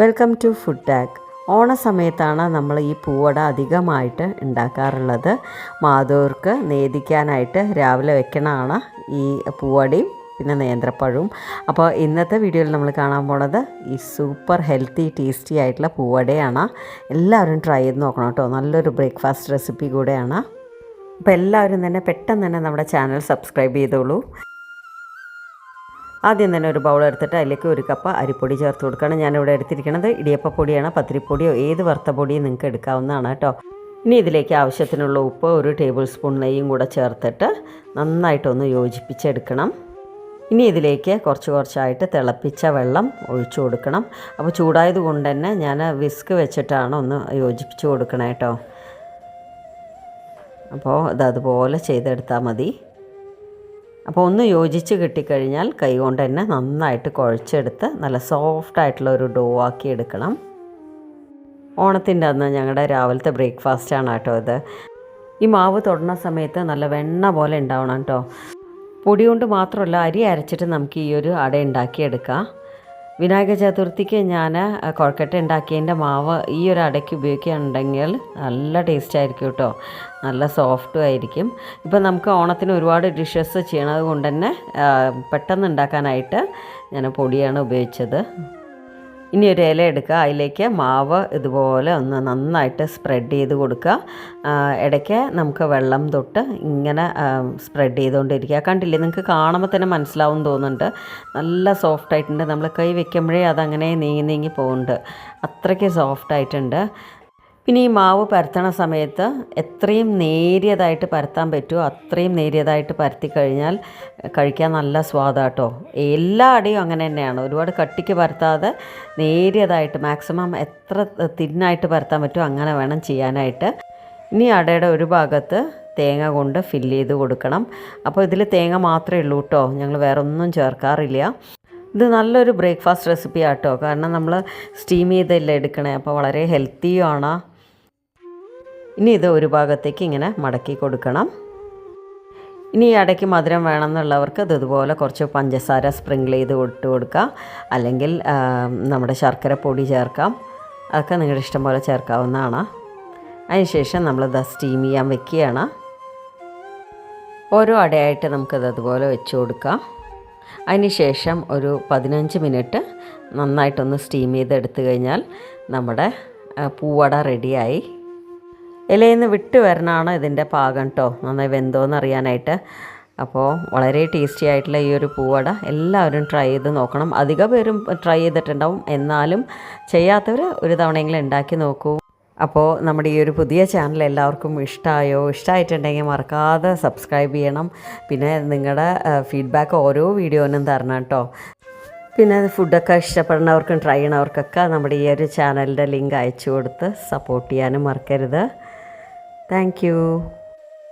Welcome to food tag ഓണ സമയത്താണ് നമ്മൾ ഈ പൂവട അധികമായിട്ട് ഉണ്ടാക്കാറുള്ളത്. മാധവർക്ക് നേദിക്കാനായിട്ട് രാവിലെ വെക്കണതാണ് ഈ പൂവടയും പിന്നെ നേന്ത്രപ്പഴവും. അപ്പോൾ ഇന്നത്തെ വീഡിയോയിൽ നമ്മൾ കാണാൻ പോണത് ഈ സൂപ്പർ ഹെൽത്തി ടേസ്റ്റി ആയിട്ടുള്ള പൂവടയാണ്. എല്ലാവരും ട്രൈ ചെയ്ത് നോക്കണം കേട്ടോ. നല്ലൊരു ബ്രേക്ക്ഫാസ്റ്റ് റെസിപ്പി കൂടെയാണ്. അപ്പോൾ എല്ലാവരും തന്നെ പെട്ടെന്ന് തന്നെ നമ്മുടെ ചാനൽ സബ്സ്ക്രൈബ് ചെയ്തോളൂ. ആദ്യം തന്നെ ഒരു ബൗൾ എടുത്തിട്ട് അതിലേക്ക് ഒരു കപ്പ് അരിപ്പൊടി ചേർത്ത് കൊടുക്കണം ഞാനിവിടെ എടുത്തിരിക്കുന്നത് ഇടിയപ്പപ്പൊടിയാണ് പത്തിരിപ്പൊടിയോ ഏത് വറുത്ത പൊടിയും നിങ്ങൾക്ക് എടുക്കാവുന്നതാണ് കേട്ടോ. ഇനി ഇതിലേക്ക് ആവശ്യത്തിനുള്ള ഉപ്പ് ഒരു ടേബിൾ സ്പൂൺ നെയ്യും കൂടെ ചേർത്തിട്ട് നന്നായിട്ടൊന്ന് യോജിപ്പിച്ചെടുക്കണം. ഇനി ഇതിലേക്ക് കുറച്ച് കുറച്ചായിട്ട് തിളപ്പിച്ച വെള്ളം ഒഴിച്ചു കൊടുക്കണം. അപ്പോൾ ചൂടായത് കൊണ്ട് തന്നെ ഞാൻ വിസ്ക് വെച്ചിട്ടാണ് ഒന്ന് യോജിപ്പിച്ച് കൊടുക്കണേ കേട്ടോ. അപ്പോൾ ഇത് അതുപോലെ ചെയ്തെടുത്താൽ മതി. അപ്പോൾ ഒന്ന് യോജിച്ച് കിട്ടിക്കഴിഞ്ഞാൽ കൈ കൊണ്ട് തന്നെ നന്നായിട്ട് കുഴച്ചെടുത്ത് നല്ല സോഫ്റ്റ് ആയിട്ടുള്ള ഒരു ഡോ ആക്കി എടുക്കണം. ഓണത്തിന്റെ അന്ന് ഞങ്ങളുടെ രാവിലത്തെ ബ്രേക്ക്ഫാസ്റ്റാണ് കേട്ടോ ഇത്. ഈ മാവ് തൊടുന്ന സമയത്ത് നല്ല വെണ്ണ പോലെ ഉണ്ടാവണം കേട്ടോ. പൊടി കൊണ്ട് മാത്രമല്ല അരി അരച്ചിട്ട് നമുക്ക് ഈ ഒരു അട ഉണ്ടാക്കിയെടുക്കാം. വിനായക ചതുർത്ഥിക്ക് ഞാൻ കുഴക്കട്ട ഉണ്ടാക്കിയതിന്റെ മാവ് ഈ ഒരു അടയ്ക്ക് ഉപയോഗിക്കുകയാണെങ്കിൽ നല്ല ടേസ്റ്റ് ആയിരിക്കും കേട്ടോ. നല്ല സോഫ്റ്റും ആയിരിക്കും. ഇപ്പം നമുക്ക് ഓണത്തിന് ഒരുപാട് ഡിഷസ് ചെയ്യണത് കൊണ്ട് തന്നെ പെട്ടെന്ന് ഉണ്ടാക്കാനായിട്ട് ഞാൻ പൊടിയാണ് ഉപയോഗിച്ചത്. ഇനി ഒരു ഇല എടുക്കുക. അതിലേക്ക് മാവ് ഇതുപോലെ ഒന്ന് നന്നായിട്ട് സ്പ്രെഡ് ചെയ്ത് കൊടുക്കുക. ഇടയ്ക്ക് നമുക്ക് വെള്ളം തൊട്ട് ഇങ്ങനെ സ്പ്രെഡ് ചെയ്തുകൊണ്ടിരിക്കുക. കണ്ടില്ലേ? നിങ്ങൾക്ക് കാണുമ്പോൾ തന്നെ മനസ്സിലാവും തോന്നുന്നുണ്ട്. നല്ല സോഫ്റ്റ് ആയിട്ടുണ്ട്. നമ്മൾ കൈ വെക്കുമ്പോഴേ അതങ്ങനെ നീങ്ങി നീങ്ങി പോകുന്നുണ്ട്. അത്രയ്ക്ക് സോഫ്റ്റ് ആയിട്ടുണ്ട്. പിന്നെ ഈ മാവ് പരത്തണ സമയത്ത് എത്രയും നേരിയതായിട്ട് പരത്താൻ പറ്റുമോ അത്രയും നേരിയതായിട്ട് പരത്തി കഴിഞ്ഞാൽ കഴിക്കാൻ നല്ല സ്വാദാട്ടോ. എല്ലാ അടിയും അങ്ങനെ തന്നെയാണ്. ഒരുപാട് കട്ടിക്ക് പരത്താതെ നേരിയതായിട്ട് മാക്സിമം എത്ര തിന്നായിട്ട് പരത്താൻ പറ്റുമോ അങ്ങനെ വേണം ചെയ്യാനായിട്ട്. ഇനി അടയുടെ ഒരു ഭാഗത്ത് തേങ്ങ കൊണ്ട് ഫില്ല് ചെയ്ത് കൊടുക്കണം. അപ്പോൾ ഇതിൽ തേങ്ങ മാത്രമേ ഉള്ളൂ കേട്ടോ ഞങ്ങൾ വേറെ ഒന്നും ചേർക്കാറില്ല. ഇത് നല്ലൊരു ബ്രേക്ക്ഫാസ്റ്റ് റെസിപ്പി ആട്ടോ. കാരണം നമ്മൾ സ്റ്റീം ചെയ്തല്ലേ എടുക്കണേ. അപ്പോൾ വളരെ ഹെൽത്തിയുമാണ് ഇനി ഇത് ഒരു ഭാഗത്തേക്ക് ഇങ്ങനെ മടക്കി കൊടുക്കണം. ഇനി ഈ അടയ്ക്ക് മധുരം വേണമെന്നുള്ളവർക്ക് ഇത് ഇതുപോലെ കുറച്ച് പഞ്ചസാര സ്പ്രിങ്കിൾ ചെയ്ത് ഇട്ട് കൊടുക്കാം അല്ലെങ്കിൽ നമ്മുടെ ശർക്കര പൊടി ചേർക്കാം. അതൊക്കെ നിങ്ങളുടെ ഇഷ്ടം പോലെ ചേർക്കാവുന്നതാണ്. അതിനുശേഷം നമ്മളിത് സ്റ്റീം ചെയ്യാൻ വെക്കുകയാണ്. ഓരോ അടയായിട്ട് നമുക്കത് അതുപോലെ വെച്ച് കൊടുക്കാം. അതിനുശേഷം ഒരു പതിനഞ്ച് മിനിറ്റ് നന്നായിട്ടൊന്ന് സ്റ്റീം ചെയ്തെടുത്തു കഴിഞ്ഞാൽ നമ്മുടെ പൂവട റെഡിയായി ഇലയിൽ നിന്ന് വിട്ട് വരണമാണ് ഇതിന്റെ പാകം കേട്ടോ നന്നായി വെന്തോന്ന് അറിയാനായിട്ട് അപ്പോൾ വളരെ ടേസ്റ്റി ആയിട്ടുള്ള ഈ ഒരു പൂവട എല്ലാവരും ട്രൈ ചെയ്ത് നോക്കണം. അധിക പേരും ട്രൈ ചെയ്തിട്ടുണ്ടാവും. എന്നാലും ചെയ്യാത്തവർ ഒരു തവണയെങ്കിലും ഉണ്ടാക്കി നോക്കൂ. അപ്പോൾ നമ്മുടെ ഈ ഒരു പുതിയ ചാനൽ എല്ലാവർക്കും ഇഷ്ടമായോ ഇഷ്ടമായിട്ടുണ്ടെങ്കിൽ മറക്കാതെ സബ്സ്ക്രൈബ് ചെയ്യണം. പിന്നെ നിങ്ങളുടെ ഫീഡ്ബാക്ക് ഓരോ വീഡിയോനും തരണം കേട്ടോ പിന്നെ ഫുഡൊക്കെ ഇഷ്ടപ്പെടുന്നവർക്കും ട്രൈ ചെയ്യണവർക്കൊക്കെ നമ്മുടെ ഈ ഒരു ചാനലിന്റെ ലിങ്ക് അയച്ചു കൊടുത്ത് സപ്പോർട്ട് ചെയ്യാനും മറക്കരുത്. Thank you.